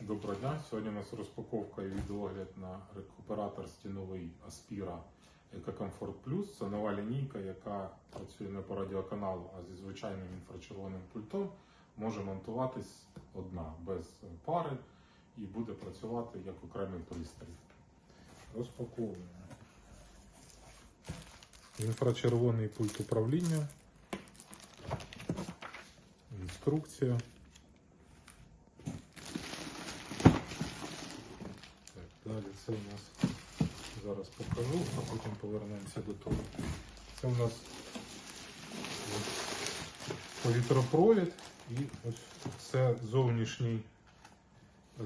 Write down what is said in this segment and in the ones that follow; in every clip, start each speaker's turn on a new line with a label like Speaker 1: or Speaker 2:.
Speaker 1: Доброго дня. Сьогодні у нас розпаковка і відеогляд на рекуператор стіновий Aspira EcoComfort Plus. Це нова лінійка, яка працює не по радіоканалу, а зі звичайним інфрачервоним пультом. Може монтуватись одна без пари і буде працювати як окремий пристрій. Розпаковуємо. Інфрачервоний пульт управління. Інструкція. Так, далі це у нас зараз покажу, а потім повернемося до того. Це у нас повітропровід і ось це зовнішній,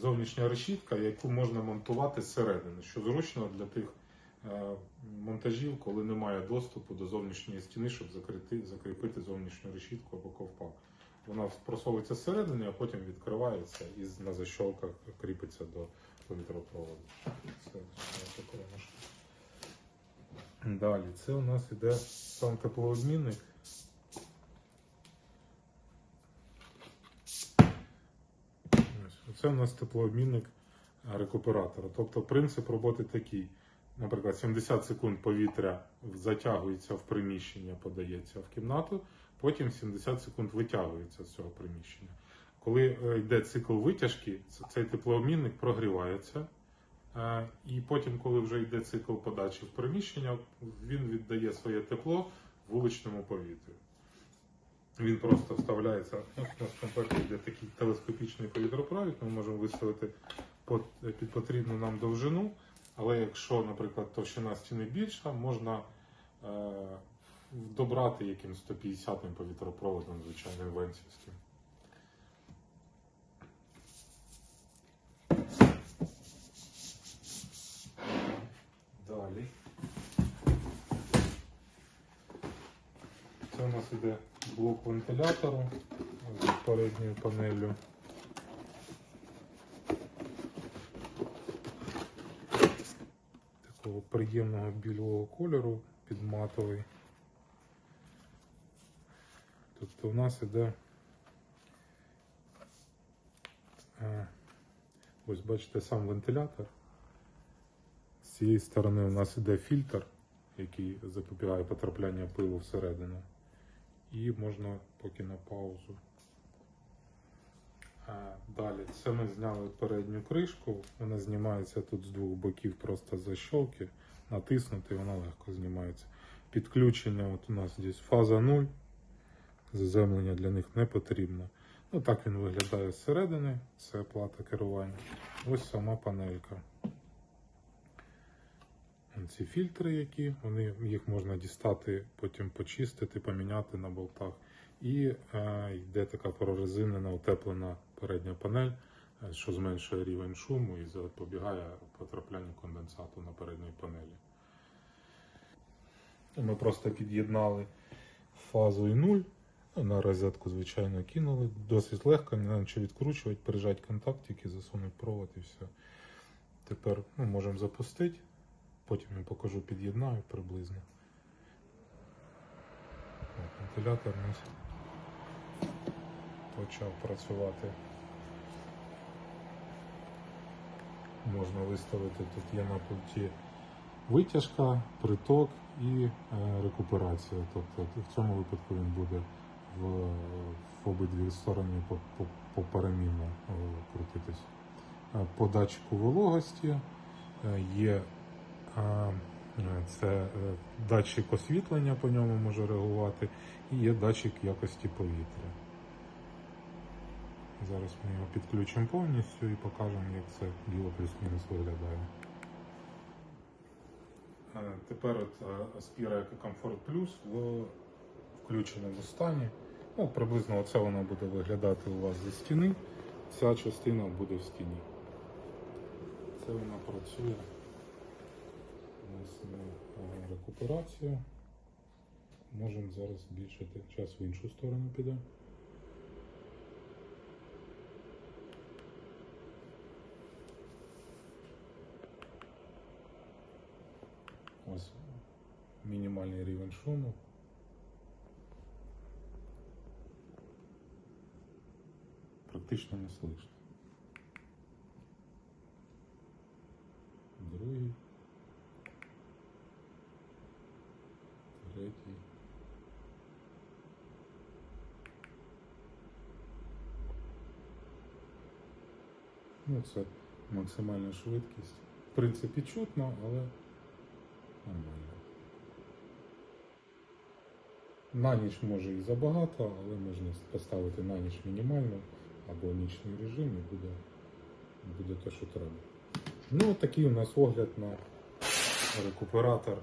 Speaker 1: зовнішня решітка, яку можна монтувати зсередини, що зручно для тих е, монтажів, коли немає доступу до зовнішньої стіни, щоб закрити, закріпити зовнішню решітку або ковпак. Вона просовується зсередини, а потім відкривається і на защолках кріпиться до повітропроводу. Це. Далі, це у нас іде сам теплообмінник. Це у нас теплообмінник рекуператора. Тобто принцип роботи такий. Наприклад, 70 секунд повітря затягується в приміщення, подається в кімнату, потім 70 секунд витягується з цього приміщення. Коли е, йде цикл витяжки, цей теплообмінник прогрівається. Е, І потім, коли вже йде цикл подачі в приміщення, він віддає своє тепло вуличному повітрю. Він просто вставляється. У нас в комплекті йде такий телескопічний повітропровід, ми можемо виставити під потрібну нам довжину. Але якщо, наприклад, товщина стіни більша, можна е, добрати якимсь 150-м повітропроводом, звичайним венцівським. Далі. Це у нас іде блок вентилятору з передньою панелью. Такого приємного білого кольору під матовий. Тобто у нас іде е, ось бачите сам вентилятор. З цієї сторони у нас іде фільтр, який запобігає потрапляння пилу всередину. І можна поки на паузу. Далі, це ми зняли передню кришку. Вона знімається тут з двох боків просто з защолки. Натиснути, вона легко знімається. Підключення от у нас десь фаза 0. Заземлення для них не потрібно. Ну так він виглядає зсередини. Це плата керування. Ось сама панелька. Ці фільтри, які вони, їх можна дістати, потім почистити, поміняти на болтах. І е, йде така прорезинена, утеплена передня панель, е, що зменшує рівень шуму і запобігає потраплянню конденсату на передній панелі. Ми просто під'єднали фазу і нуль. На розетку, звичайно, кинули. Досить легко, не нічого відкручувати, прижати контактики, засунути провод і все. Тепер ну, можемо запустити. Потім я покажу, під'єднаю приблизно. От, Вентилятор у нас почав працювати. Можна виставити, тут є на пульті витяжка, приток і е, рекуперація. Тобто в цьому випадку він буде в, в обидві сторони по- по- поперемінно е, крутитись. Е, По датчику вологості є це е, датчик освітлення по ньому може реагувати, і є датчик якості повітря. Зараз ми його підключимо повністю і покажемо, як це діло плюс-мінус виглядає. Е, Тепер от е, Aspira EcoComfort Plus в включеному стані. Ну, приблизно оце воно буде виглядати у вас зі стіни. Ця частина буде в стіні. Це вона працює ми рекуперацію. Можемо зараз збільшити час в іншу сторону піде. Ось мінімальний рівень шуму. Практично не слышно. Другий. Ну, це максимальна швидкість. В принципі, чутно, але нормально. На ніч може і забагато, але можна поставити на ніч мінімальну або нічний режим і буде, буде те, що треба. Ну, такий у нас огляд на рекуператор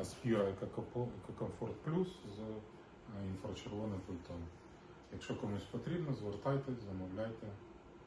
Speaker 1: Aspira EcoComfort Plus з е, інфрачервоним пультом. Якщо комусь потрібно, звертайтесь, замовляйте.